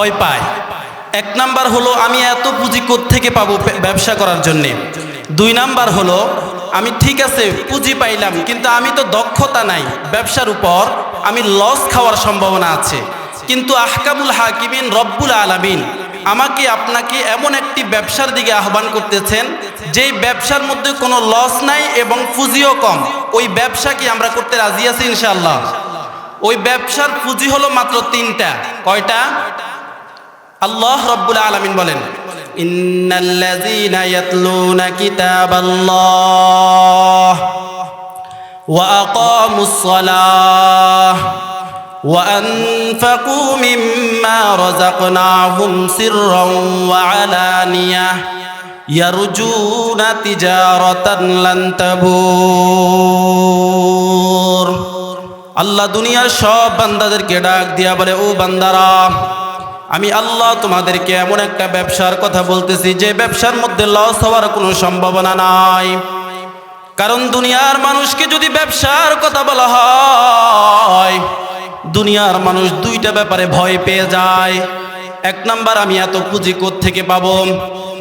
ভয় পায়। এক নাম্বার হলো, আমি এত পুঁজি থেকে পাবো ব্যবসা করার জন্যে? দুই নাম্বার হলো, আমি ঠিক আছে, পুঁজি পাইলাম, কিন্তু আমি তো দক্ষতা নাই ব্যবসার উপর, আমি লস খাওয়ার সম্ভাবনা আছে। কিন্তু আহকামুল হাকিমিন রব্বুল আলামিন আমাকে, আপনাকে এমন একটি ব্যবসার দিকে আহ্বান করতেছেন, যেই ব্যবসার মধ্যে কোনো লস নাই এবং পুঁজিও কম। ওই ব্যবসা কি আমরা করতে রাজি আছি ইনশাল্লাহ ওই ব্যবসার পুঁজি হলো মাত্র তিনটা। কয়টা? আল্লাহ রব্বুল আলামিন বলেন ইন্নাল্লাযীনা ইয়াতলুনা কিতাবাল্লাহ ওয়া আকামুস সালাহ وأنفقوا مما رزقناهم سرا وعلانية يرجون تجارة لن تبور আল্লাহ দুনিয়ার সব বান্দাদেরকে ডাক দিয়া বলে ও বান্দারা আমি আল্লাহ তোমাদেরকে এমন একটা ব্যবসার কথা বলতেছি, যে ব্যবসার মধ্যে লস হওয়ার কোনো সম্ভাবনা নাই। কারণ দুনিয়ার মানুষকে যদি ব্যবসার কথা বলা হয়, দুনিয়ার মানুষ দুইটা ব্যাপারে ভয় পেয়ে যায়। এক নাম্বার, আমি এত পুঁজি থেকে পাবো?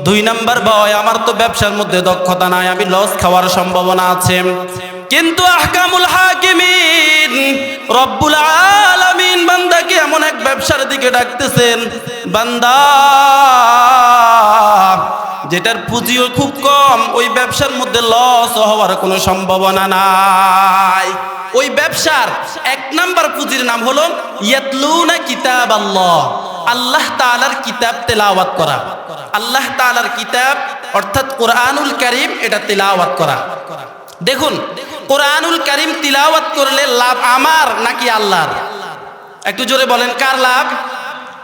দুই নাম্বার ভয় আমার তো ব্যবসার মধ্যে দক্ষতা নাই, আমি লস খাওয়ার সম্ভাবনা আছে। কিন্তু আহকামুল হাকিমিন রব্বুল আলামিন বান্দাকে এমন এক ব্যবসার দিকে ডাকতেছেন, বান্দা, যেটার পুঁজিও খুব কম, ওই ব্যবসার মধ্যে লস হওয়ার কোনো সম্ভাবনা নাই। ওই ব্যবসার এক নাম্বার পুঁজির নাম হলো, ইয়াতলুনা কিতাব আল্লাহ আল্লাহ তাআলার কিতাব তেলাওয়াত করা। আল্লাহ তাআলার কিতাব, অর্থাৎ কোরআনুল কারীম, এটা তেলাওয়াত করা। দেখুন কোরআনুল করিম তিলাওয়াত করলে লাভ আমার নাকি আল্লাহর? একটু জোরে বলেন, কার লাভ?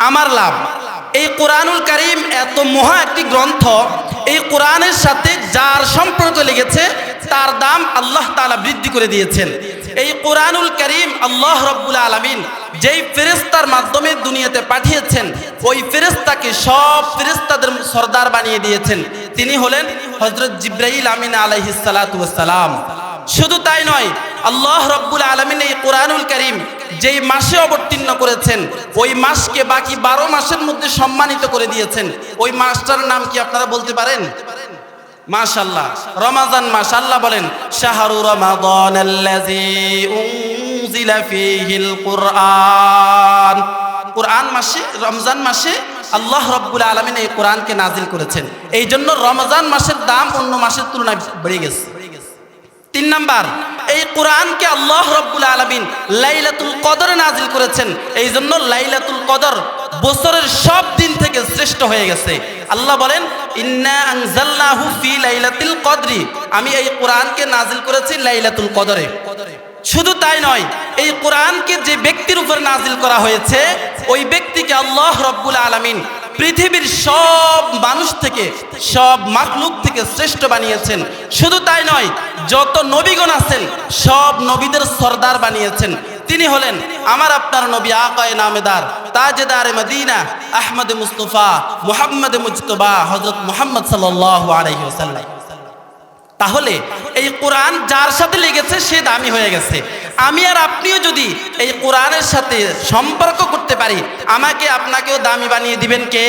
আমার লাভ। এই কোরআনুল করিম এত মহা একটি গ্রন্থ, এই কোরআনের সাথে যার সম্পর্ক লেগেছে, তার দাম আল্লাহ তাআলা বৃদ্ধি করে দিয়েছেন। এই কোরআনুল করিম আল্লাহ রব্বুল আলমিন যেই ফেরেস্তার মাধ্যমে দুনিয়াতে পাঠিয়েছেন, ওই ফেরেস্তাকে সব ফেরেস্তাদের সর্দার বানিয়ে দিয়েছেন। তিনি হলেন হজরত জিব্রাহিল আমিন আলহিসালাম শুধু তাই নয়, আল্লাহ রব্বুল আলমিন এই কোরআনুল করিম যেই মাসে অবতীর্ণ করেছেন, ওই মাসকে বাকি বারো মাসের মধ্যে সম্মানিত করে দিয়েছেন। ওই মাসটার নাম কি আপনারা বলতে পারেন? মাশাল্লাহ রমাজান মাস, আল্লাহ বলেন, শাহরু রমাদান কুরআন। কুরআন মাসে, রমজান মাসে আল্লাহ রব্বুল আলামিন এই কোরআনকে নাজিল করেছেন। এই জন্য রমজান মাসের দাম অন্য মাসের তুলনায় বেড়ে গেছে। তিন নাম্বার, এই কোরআনকে আল্লাহ রব্বুল আলমিন লাইলাতুল কদরে নাজিল করেছেন। এই জন্য লাইলাতুল কদর বছরের সব দিন থেকে শ্রেষ্ঠ হয়ে গেছে। আল্লাহ বলেন কদরি। আমি এই কোরআনকে নাজিল করেছি লাইলাতুল কদরে। শুধু তাই নয়, এই কোরআনকে যে ব্যক্তির উপর নাজিল করা হয়েছে, ওই ব্যক্তিকে আল্লাহ রব্বুল আলমিন পৃথিবীর সব মানুষ থেকে, সব মাকলুক থেকে শ্রেষ্ঠ বানিয়েছেন। শুধু তাই নয় যত নবীগণ আছেন, সব নবীদের সর্দার বানিয়েছেন। তিনি হলেন আমার আপনার নবী আকায় নামেদার, তাজেদার Medina, Ahmad Mustafa, Muhammad Mujtaba হজরত মুহাম্মদ সাল্লাহ আলহিহাল্লাম তাহলে এই কোরআন যার সাথে লেগেছে, সে দামি হয়ে গেছে। আমি আর আপনিও যদি এই কোরআনের সাথে সম্পর্ক করতে পারি, আমাকে আপনাকেও দামি বানিয়ে দিবেন কে?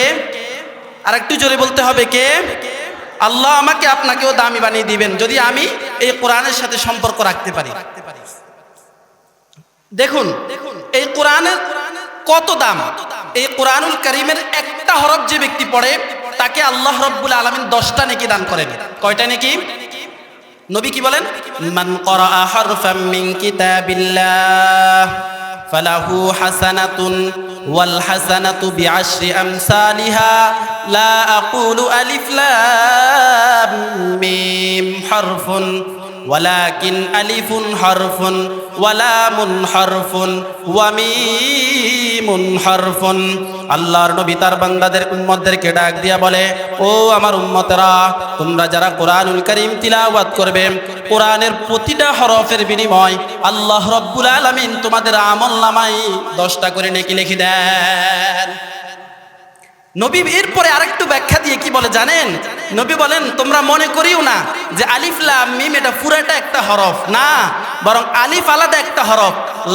আর একটু জোরে বলতে হবে কে? আল্লাহ আমাকে আপনাকেও দামি বানিয়ে দিবেন, যদি আমি এই কোরআনের সাথে সম্পর্ক রাখতে পারি। দেখুন, এই কোরআনের কত দাম? এই কোরআনুল করিমের একটা হরফ যে ব্যক্তি পড়ে, তাকে আল্লাহ রব্বুল আলমিন দশটা নেকি দান করেন। কয়টা নেকি? নবী কি বলেন? মান করা হরফাম মিন কিতাবিল্লাহ, ফালাহু হাসানাতুন ওয়াল হাসানাতু বিআশরি আমসালিহা লা আকুলু আলিফ লাম মিম ولكن ألف حرف ولام حرف وميم حرف আল্লাহর নবী তার বান্দাদের উম্মতদেরকে ডাক দিয়া বলে, ও আমার উম্মতরা, তোমরা যারা কোরআনুল করিম তিলাওয়াত করবে, কোরআনের প্রতিটা হরফের বিনিময় আল্লাহ রব্বুল আলমিন তোমাদের আমল নামাই দশটা করে নেকি লিখে দেন। নবী এরপরে আরেকটু ব্যাখ্যা দিয়ে কি বলে জানেন? নবী বলেন, তোমরা মনে করিও না যে আলিফ, লাম, মিম এটা পুরাটা একটা হরফ। না, বরং আলিফ আলাদা একটা হরফ,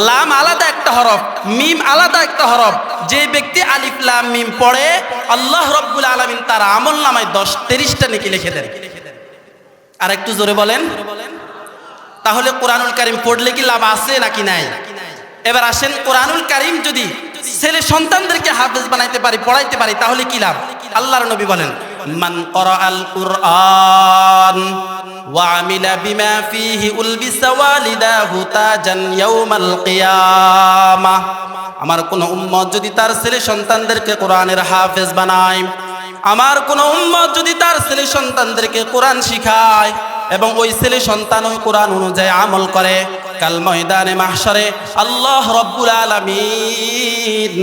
লাম আলাদা একটা হরফ, মিম আলাদা একটা হরফ। যে ব্যক্তি আলিফ, লাম, মিম পড়ে, আল্লাহ রব্বুল আলমিন তার আমল নামায় দশ, তিরিশটা নাকি লিখে দেন। আর একটু জোরে বলেন। তাহলে কোরআনুল কারিম পড়লে কি লাভ আছে নাকি নাই? এবার আসেন কোরআনুল কারিম যদি ছেলে সন্তানদেরকে হাফেজ বানাইতে পারি, পড়াইতে পারি, তাহলে কি লাভ? আল্লাহর নবী বলেন, মান করাআল কুরআন ওয়া আমিলা বিমা ফিহি উলবিসা ওয়ালিদাহু তাজান ইয়াউমাল কিয়ামাহ আমার কোন উম্মত যদি তার ছেলে সন্তানদেরকে কোরআনের হাফেজ বানায়, আমার কোন উম্মত যদি তার ছেলে সন্তানদেরকে কোরআন শিখায়, এবং ওই ছেলে সন্তান ওই কোরআন অনুযায়ী আমল করে কাল ময়দানে মাহসারে আল্লাহ রব্বুল আলামিন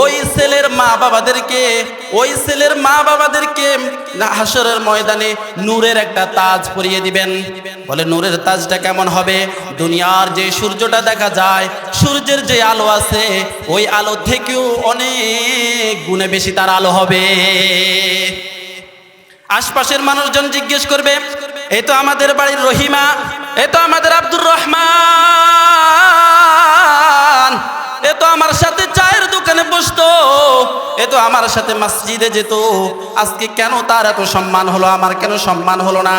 ওই ছেলের মা বাবাদেরকে ওই ছেলের মা বাবাদেরকে হাসরের ময়দানে নূরের একটা তাজ পরিয়ে দিবেন। বলে নূরের তাজটা কেমন হবে? দুনিয়ার যে সূর্যটা দেখা যায়, সূর্যের যে আলো আছে, ওই আলো থেকেও অনেক গুণে বেশি তার আলো হবে। আশপাশের মানুষজন জিজ্ঞেস করবে এই তো আমাদের বাড়ির রহিমা এ তো আমাদের আব্দুর রহমান। এ তো আমার সাথে চায়ের দোকানে বসতো। এ তো আমার সাথে মসজিদে যেত। আজকে কেন তার এত সম্মান হলো, আমার কেন সম্মান হলো না?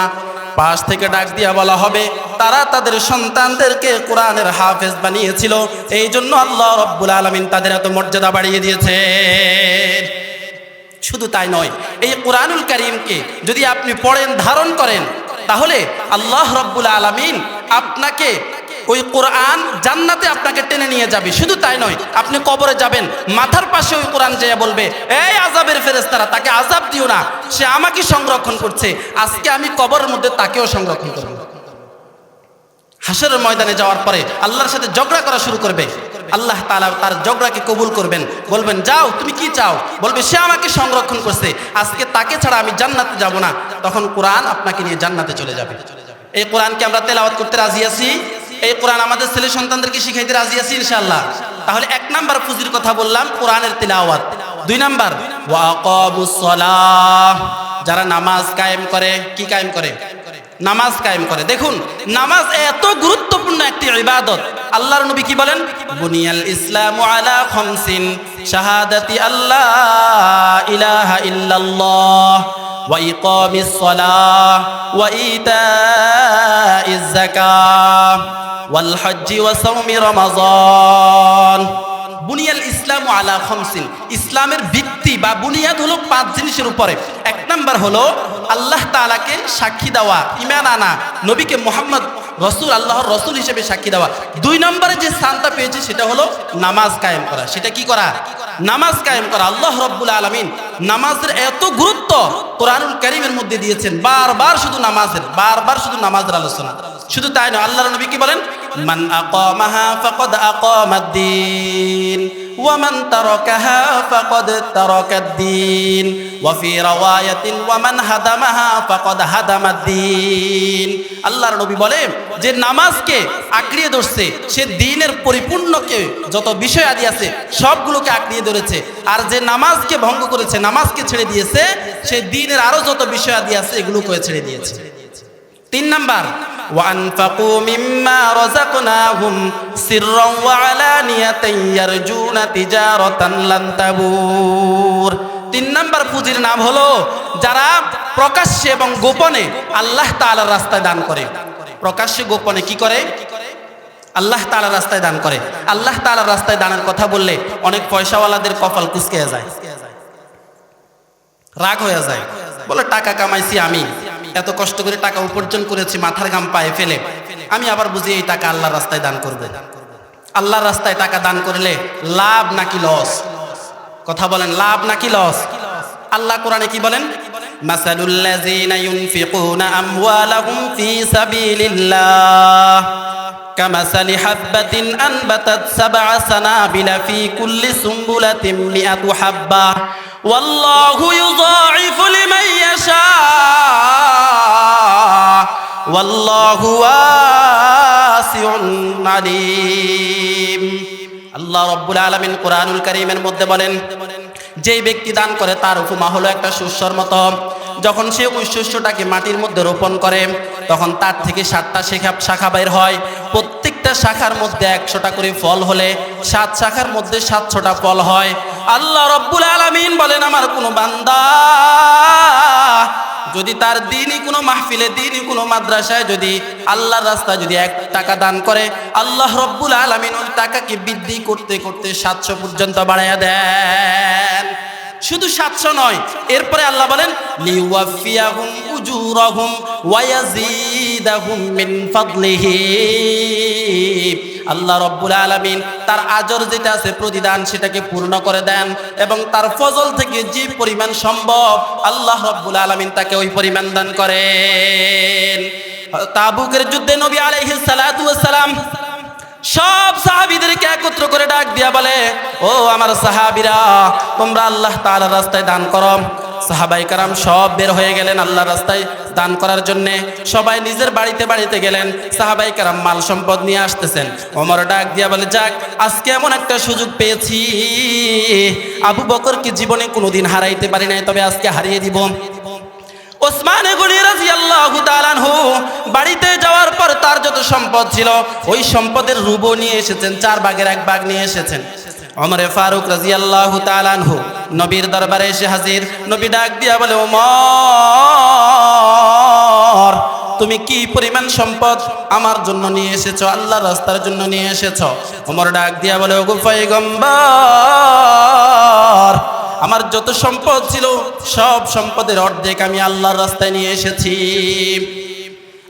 পাশ থেকে ডাক দিয়া বলা হবে, তারা তাদের সন্তানদেরকে কোরআনের হাফেজ বানিয়েছিল। এই জন্য আল্লাহ রব্বুল আলমিন তাদের এত মর্যাদা বাড়িয়ে দিয়েছে। শুধু তাই নয়, এই কোরআনুল করিমকে যদি আপনি পড়েন, ধারণ করেন তাহলে আল্লাহ রব্বুল আলমিন আপনাকে ওই কোরআন জান্নাতে আপনাকে টেনে নিয়ে যাবে। শুধু তাই নয়, আপনি কবরে যাবেন, মাথার পাশে ওই কোরআন যেয়ে বলবে, এই আজাবের ফেরেস্তারা তাকে আজাব দিও না, সে আমাকে সংরক্ষণ করছে, আজকে আমি কবরের মধ্যে তাকেও সংরক্ষণ করব। হাসরের ময়দানে যাওয়ার পরে আল্লাহর সাথে ঝগড়া করা শুরু করবে। আল্লাহ তাআলা তার ঝগড়াকে কবুল করবেন। বলবেন, যাও, তুমি কি চাও? বলবে, সে আমাকে সংরক্ষণ করছে। আজকে তাকে ছাড়া আমি জান্নাতে যাব না। তখন কোরআন আপনাকে নিয়ে জান্নাতে চলে যাবে। এই কোরআনকে আমরা তেলাওয়াত করতে রাজি আছি? এই কোরআন আমাদের ছেলে সন্তানদেরকে শিখাইতে রাজি আছি, ইনশাআল্লাহ? তাহলে এক নাম্বার পুঁজির কথা বললাম, কোরআনের তেলাওয়াত। দুই নাম্বার যারা নামাজ কায়েম করে, কি কায়েম করে? নামাজ কায়েম করে। দেখুন, নামাজ এত গুরুত্বপূর্ণ একটি ইবাদত। আল্লাহর নবী কি বলেন? বুনিয়াল ইসলাম আলা খামসিন, শাহাদাতি আল্লাহ ইলাহা ইল্লাল্লাহ, ওয়া ইকামিস সালাহ, ওয়া ইতাইজ যাকাহ, ওয়াল হজ্জ ওয়া সাওমি রমাযান বুনিয়াল ইসলাম আলা খমসিন। ইসলামের ভিত্তি বা বুনিয়াদ হলো পাঁচ জিনিসের উপরে। এক নাম্বার হলো আল্লাহ তাআলাকে সাক্ষী দেওয়া ইমান আনা, নবীকে মোহাম্মদ, রসুল, আল্লাহর রসুল হিসেবে সাক্ষী দেওয়া। দুই নম্বরে যে স্থানটা পেয়েছে সেটা হলো নামাজ কায়েম করা। সেটা কি করা? নামাজ কায়েম করা। আল্লাহ রব্বুল আলমিন নামাজের এত গুরুত্ব কোরআনুল করিমের মধ্যে দিয়েছেন। বারবার শুধু নামাজের, বারবার শুধু নামাজের আলোচনা। শুধু তাই নয়, আল্লাহর নবী কি বলেন? মান আকামাহা ফাকাদ আকামাদ্দিন ওয়ামান তারাকাহা ফাকাদ তারাকাদ্দিন, ওয়া ফি রাওয়ায়াতিন ওয়ামান হাদামাহা ফাকাদ হাদামাদ্দিন। আল্লাহর নবী বলে যে নামাজকে আঁকড়িয়ে ধরছে, সে দিনের পরিপূর্ণকে যত বিষয় আদি আছে, সবগুলোকে আঁকড়িয়ে ধরেছে। আর যে নামাজকে ভঙ্গ করেছে, নামাজকে ছেড়ে দিয়েছে, সে দিনের আরও যত বিষয় আদি আছে এগুলোকে ছেড়ে দিয়েছে। তিন নাম্বার وأنفقوا مما رزقناهم سرا وعلانية يرجون تجارة لن تبور তিন নাম্বার পুঁজির নাম হলো যারা প্রকাশ্যে এবং গোপনে আল্লাহ তাআলার রাস্তায় দান করে প্রকাশ্যে গোপনে কি করে আল্লাহ তাআলার রাস্তায় দান করে আল্লাহ তাআলার রাস্তায় দানের কথা বললে অনেক পয়সাওয়ালাদের কপাল কুচকে যায় রাগ হয়ে যায় বলে টাকা কামাইছি আমি এত কষ্ট করে টাকা উপার্জন করেছি, মাথার গাম পায়ে ফেলে। আমি আবার বুঝি এই টাকা আল্লাহর রাস্তায় দান করবে। আল্লাহর রাস্তায় টাকা দান করলে লাভ নাকি লস? কথা বলেন, লাভ নাকি লস? আল্লাহ কোরআনে কি বলেন? মাসালুল্লাযীনা কুল্লি সুম্বুলাতিন হাব্বা ওয়াল্লাহু ওয়াসিউন আল্লাহ রব্বুল আলমিন কোরআনুল কারীমের মধ্যে বলেন, যেই ব্যক্তি দান করে তার উপমা হলো একটা সুস্বর মতো। যখন সে ওই শস্যটাকে মাটির মধ্যে রোপণ করে, তখন তার থেকে সাতটা শেখা শাখা বের হয়। প্রত্যেকটা শাখার মধ্যে একশোটা করে ফল হলে সাত শাখার মধ্যে সাতশোটা ফল হয়। আল্লাহ রব্বুল আলামিন বলেন, আমার কোনো বান্দা যদি তার দিনই কোনো মাহফিলে, দিনই কোনো মাদ্রাসায় যদি আল্লাহর রাস্তায় যদি এক টাকা দান করে, আল্লাহ রব্বুল আলামিন ওই টাকাকে বৃদ্ধি করতে করতে সাতশো পর্যন্ত বাড়াইয়া দেন। শুধু সাতশো নয়, এরপরে আল্লাহ বলেন আল্লাহ রব্বুল আলামিন তার আজর যেটা আছে প্রতিদান সেটাকে পূর্ণ করে দেন এবং তার ফজল থেকে যে পরিমাণ সম্ভব আল্লাহ রব্বুল আলামিন তাকে ওই পরিমাণ দান করেন। তাবুকের যুদ্ধে নবী ওয়াস সালাম সব সাহাবিদেরকে একত্র করে ডাক দিয়া বলে, ও আমার সাহাবিরা, তোমরা আল্লাহ তাআলা রাস্তায় দান করো। সাহাবাই কারাম সব বের হয়ে গেলেন আল্লাহ রাস্তায় দান করার জন্যে। সবাই নিজের বাড়িতে বাড়িতে গেলেন। সাহাবাই কারাম মাল সম্পদ নিয়ে আসতেছেন। ওমর ডাক দিয়া বলে, যাক, আজকে এমন একটা সুযোগ পেয়েছি। আবু বকরকে জীবনে কোনোদিন হারাইতে পারি নাই, তবে আজকে হারিয়ে দিব। ওসমান বাড়িতে যাওয়ার পর তার যত সম্পদ ছিল, ওই সম্পদের রুবো নিয়ে এসেছেন, চার ভাগের এক ভাগ নিয়ে এসেছেন। অমরে ফারুক রাদিয়াল্লাহু তাআলা আনহু নবীর দরবারে এসে হাজির, নবী ডাক দিয়া বলে তুমি কি পরিমাণ সম্পদ আমার জন্য নিয়ে এসেছ আল্লাহ রাস্তার জন্য নিয়ে এসেছ? ওমর ডাক দিয়া বলে, ওগো পয়গম্বর আমার যত সম্পদ ছিল, সব সম্পদের অর্ধেক আমি আল্লাহর রাস্তায় নিয়ে এসেছি।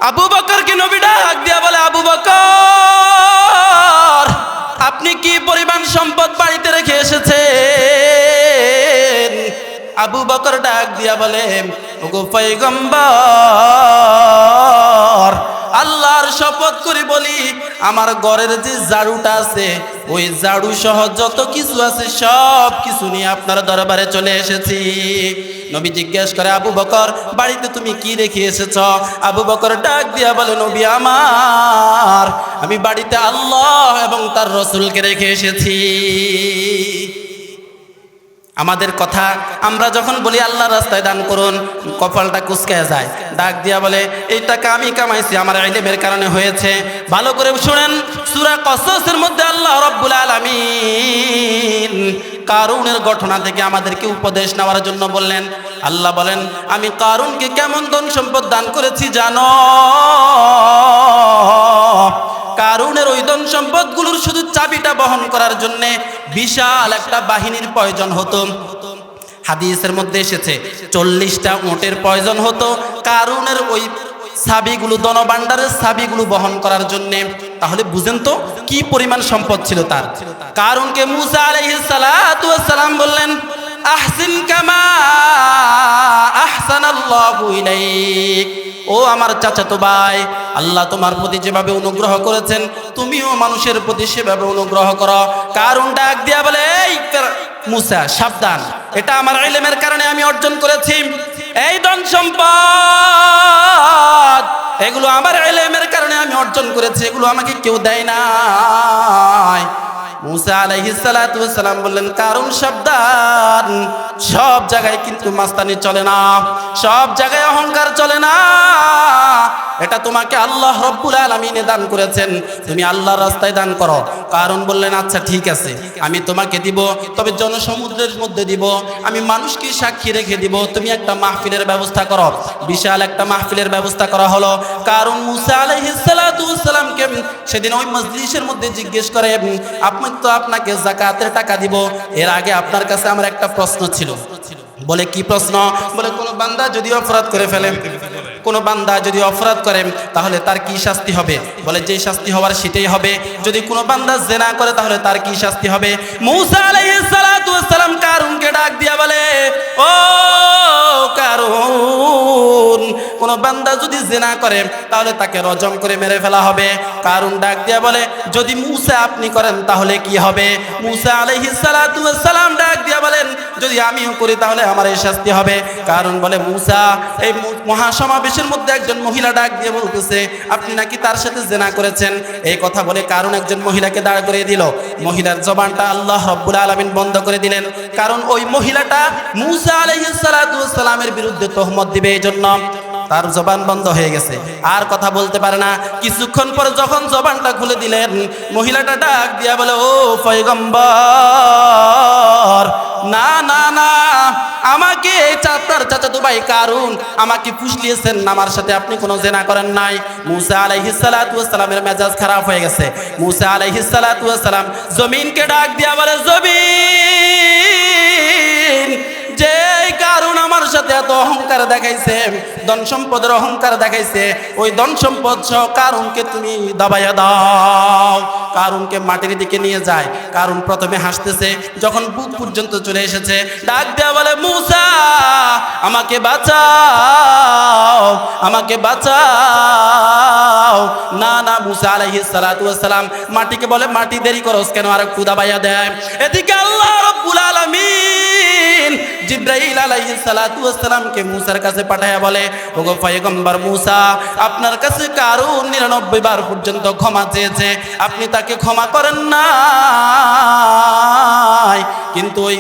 আবু বকরকে নবী ডাক দিয়া বলে, আবু বকর, আপনি কি পরিমাণ সম্পদ বাড়িতে রেখে এসেছেন? আবু বকর ডাক দিয়া বলে, ওগো পয়গম্বর শপথ করে বলি, আমার ঘরের যে ঝাড়ুটা আছে, ওই ঝাড়ু সহ যত কিছু আছে, সব কিছু নিয়ে আপনার দরবারে চলে এসেছি। নবী জিজ্ঞেস করে, আবু বকর, বাড়িতে তুমি কি রেখে এসেছ? আবু বকর ডাক দিয়া বলে, নবী আমার, আমি বাড়িতে আল্লাহ এবং তার রসুলকে রেখে এসেছি। আমাদের কথা, আমরা যখন বলি আল্লাহ রাস্তায় দান করুন কপালটা কুচকায় যায়। ডাক দিয়া বলে, এই টাকা আমি কামাইছি, আমার ইলেমের কারণে হয়েছে। ভালো করে শুনেন, সুরা কসসের মধ্যে আল্লাহ রাব্বুল আলামিন কারুনের ঘটনা থেকে আমাদেরকে উপদেশ নেওয়ার জন্য বললেন। আল্লাহ বলেন, আমি কারুনকে কেমন ধন সম্পদ দান করেছি জানো? কারুনের ওই ধন সম্পদগুলোর শুধু চাবিটা বহন করার জন্য বিশাল একটা বাহিনীর প্রয়োজন হতো। হাদিসের মধ্যে এসেছে, চল্লিশটা উঁটের প্রয়োজন হতো। কারুনের ওই সাবিগুলো দনবান্ডারের সাবিগুলো বহন করার জন্য। তাহলে বুঝেন তো, কি পরিমাণ সম্পদ ছিল তার। কারণকে মুসা ওয়াস সালাম বললেন আহসিন কামা আহসানাল্লাহু ইলাইক। ও আমার চাচাতো ভাই, আল্লাহ তোমার প্রতি যেভাবে অনুগ্রহ করেছেন, তুমিও মানুষের প্রতি সেভাবে অনুগ্রহ করো। কারণ ডাক দিয়া বলে, এই মুসা, সাবধান। এটা আমার ইলেমের কারণে আমি অর্জন করেছি। এই ধন সম্পদ, এগুলো আমার ইলেমের কারণে আমি অর্জন করেছি, এগুলো আমাকে কেউ দেয় নাই। মুসা বললেন সব জায়গায় কিন্তু মাস্তানি চলে না। সব জায়গায় অহংকার চলে না। এটা তোমাকে আল্লাহ রব্বুল দান করেছেন। তুমি আল্লাহর রাস্তায় দান করো। কারণ বললেন আচ্ছা ঠিক আছে, আমি তোমাকে দিব, তবে জনসমুদ্রের মধ্যে দিব। আমি মানুষকে সাক্ষী রেখে দিব। তুমি একটা মাহফিলের ব্যবস্থা করো। বিশাল একটা মাহফিলের ব্যবস্থা করা হলো। কারণ মুসা ওয়াস সেদিন ওই মজলিসের মধ্যে জিজ্ঞেস করে, আপনি তো আপনাকে জাকাতের টাকা দিব। এর আগে আপনার কাছে আমার একটা প্রশ্ন ছিল। বলে, কি প্রশ্ন? বলে, কোনো বান্দা যদি অপরাধ করে ফেলে, কোনো বান্দা যদি অপরাধ করে, তাহলে তার কি শাস্তি হবে? বলে, যে শাস্তি হওয়ার সেটাই হবে। যদি কোনো বান্দা জেনা করে, তাহলে তার কি শাস্তি হবে? মৌসা আলাইহিস সালাম কারুনকে ডাক দিয়া বলে, ও কারুন, কোন বান্দা যদি জেনা করে, তাহলে তাকে রজম করে মেরে ফেলা হবে। কারুন ডাক দিয়া বলে, যদি মুসা আপনি করেন, তাহলে কি হবে? মুসা সালাম ডাক দিয়া বলেন, যদি আমিও করি, তাহলে আমার এই শাস্তি হবে। কারণ বলে, মুসা, এই মহাসমাবেশের মধ্যে একজন মহিলা ডাক দিয়ে বলতেছে, আপনি নাকি তার সাথে জেনা করেছেন? এই কথা বলে কারণ একজন মহিলাকে দাঁড় করিয়ে দিল। মহিলার জবানটা আল্লাহ রব্বুল আলামিন বন্ধ করে দিলেন। কারণ ওই মহিলাটা মুসা আলাইহিস সালাতু ওয়াস সালামের বিরুদ্ধে তহমত দিবে এই জন্য তার জবান বন্ধ হয়ে গেছে। আর কথা বলতে পারে না। কিছুক্ষণ পরে যখন জবানটা খুলে দিলেন, মহিলাটা ডাক দিয়া বলে, ও পয়গম্বর, না না না, আমাকে চাচার চাচা তো ভাই কারুন আমাকে ফুসলিয়েছেন আমার সাথে আপনি কোনো জেনা করেন নাই। মুসা আলাইহিস সালাতু ওয়াস সালামের মেজাজ খারাপ হয়ে গেছে। মুসা আলাইহিস সালাতু জমিনকে ডাক দিয়া বলে, জমিন অহংকার দেখাইছে, ধন সম্পদের অহংকার দেখাইছে, ওই ধন সম্পদ সহ কারণকে তুমি দাবাইয়া দাও। কারণকে মাটির দিকে নিয়ে যায় কারণ প্রথমে হাসতেছে, যখন বুক পর্যন্ত চলে এসেছে, ডাক দেয়া বলে, মুসা, আমাকে বাঁচাও আমাকে বাঁচাও। না না, মুসা আলাইহিস সালাতু সালাম মাটিকে বলে, মাটি দেরি করস কেন? আর একটু দাবাইয়া দেয়। এদিকে আল্লাহ রাব্বুল আলামিন জিব্রাইল আলাইহিস সালাতু ওয়াস সালামকে মুসার কাছে পাঠায়া বলে, ওগো পয়গম্বর মুসা, আপনার কাছে কারুন 99 বার পর্যন্ত ক্ষমা চেয়েছে। আপনি তাকে ক্ষমা করেন না কিন্তু ওই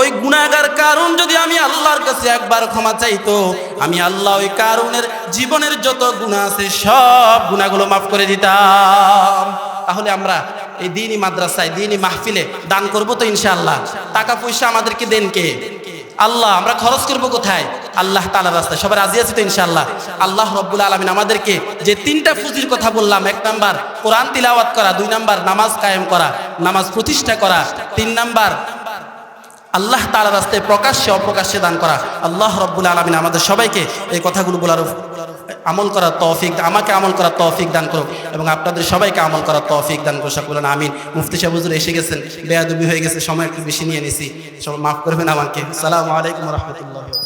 ওই গুণাগার কারণ যদি আমি আল্লাহর কাছে একবার ক্ষমা চাইতো, আমি আল্লাহ ওই কারণের, জীবনের যত গুণা আছে সব গুণাগুলো মাফ করে দিতাম। তাহলে আমরা এই দিনই মাদ্রাসায়, দিনই মাহফিলে দান করব তো ইনশাআল্লাহ। টাকা পয়সা আমাদেরকে দেন কে? আল্লাহ, আমরা খরচ করব কোথায়? আল্লাহ তালা রাস্তায়। সবাই রাজি আছে তো ইনশাআল্লাহ? আল্লাহ রব্বুল আলমিন আমাদেরকে যে তিনটা পুঁজির কথা বললাম, এক নাম্বার কোরআন তিলাওয়াত করা, দুই নাম্বার নামাজ কায়েম করা, নামাজ প্রতিষ্ঠা করা, তিন নাম্বার আল্লাহ তালা রাস্তায় প্রকাশ্যে অপ্রকাশ্যে দান করা। আল্লাহ রব্বুল আলমিন আমাদের সবাইকে এই কথাগুলো বলার আমল করার তৌফিক আমাকে আমল করার তৌফিক দান করুক এবং আপনাদের সবাইকে আমল করার তৌফিক দান করুক। সকলেন আমিন। মুফতি সাহেব, হুজুর এসে গেছেন। বেয়াদবি হয়ে গেছে। সময় একটু বেশি নিয়ে নিছি। সব মাফ করবেন আমাকে। সালামু আলাইকুম রহমতুল্লাহ